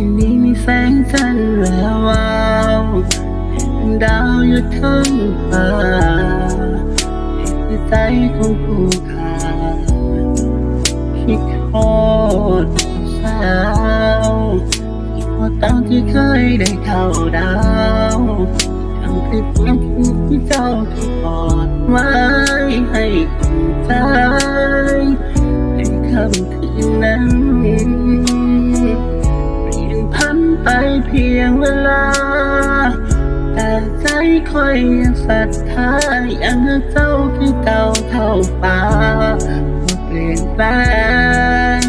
ที่นี้มีแสงจันทร์และวาวดาวอยู่ทั้งฟ้าในใจของผู้ขาคิดโคตดสาวคิดว่าตามที่เคยได้เท่าดาวทำให้เพียงที่เจ้าที่อดไว้ให้คนใจในคำคืนนั้น พียงเวลา แต่ใจคอยยังศรัทธายังเจ้าคือเก่าเท่าฟ้าบ่เปลี่ยนแปลง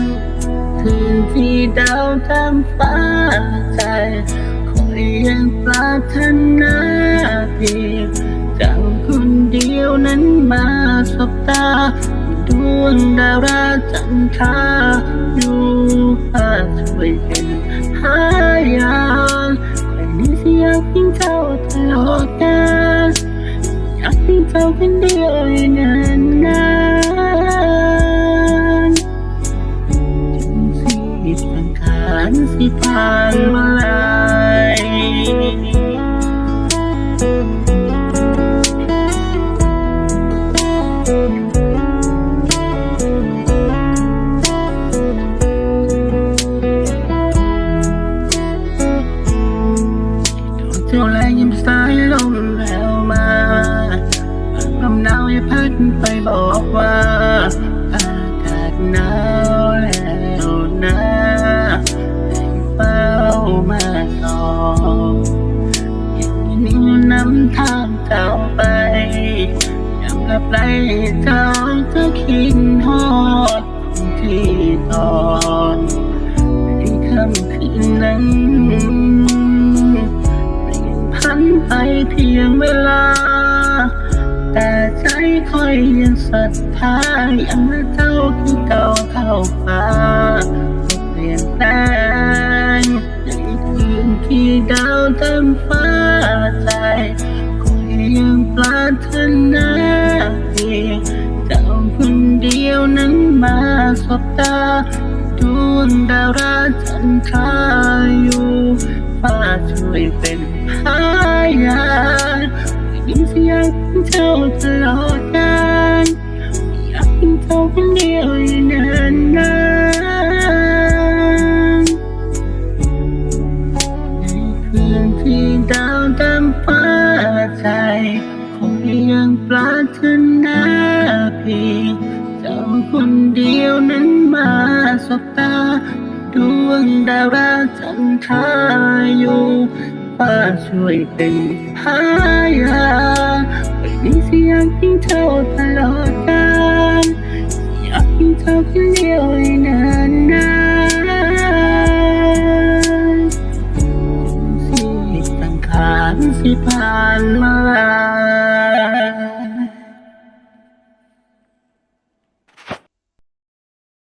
คืนที่ดาวจำฟ้าใจคอยยังปรารถนาเพียงเจ้าคนเดียวนั้นมาสบตาดวงดาราจันทรา ตาอยากเป็นเจ้าคนเดียวในานนานๆถึงสิสังขารสิผ่านมา เจ้าแรงยิ้มสายลมแล้วมาลมหนาวอย่าพัดไปบอกว่าอากาศหนาวแล้วนะให้เฝ้ามาต่ออย่างนี้นำทางเจ้าไปยามหลับไหลเจ้า พียงเวลา แต่ใจคอยยังศรัทธายังรักเจ้าคือเก่าเท่าฟ้าเปลี่ยนแปลงในคืนที่ดาวเต็มฟ้าใจคอยยังปรารถนาเพียงเจ้าคนเดียวนั้นมาสบตาดวงดาวราจันทราอยู่ ฟ้าช่วยเป็นพยานยิ่งเสียงเจ้าตลอดกาลอยากเป็นเจ้าคนเดียวอยู่นานนานในคืนที่ดาวเต็มฟ้าใจคงยังปรารถนาเพียงเจ้าคนเดียวนั้นมาสบตา ดวงดาราจันทราอยู่ป้าช่วยเป็นพายาไม่มีเสียงที่เท่าไห้เ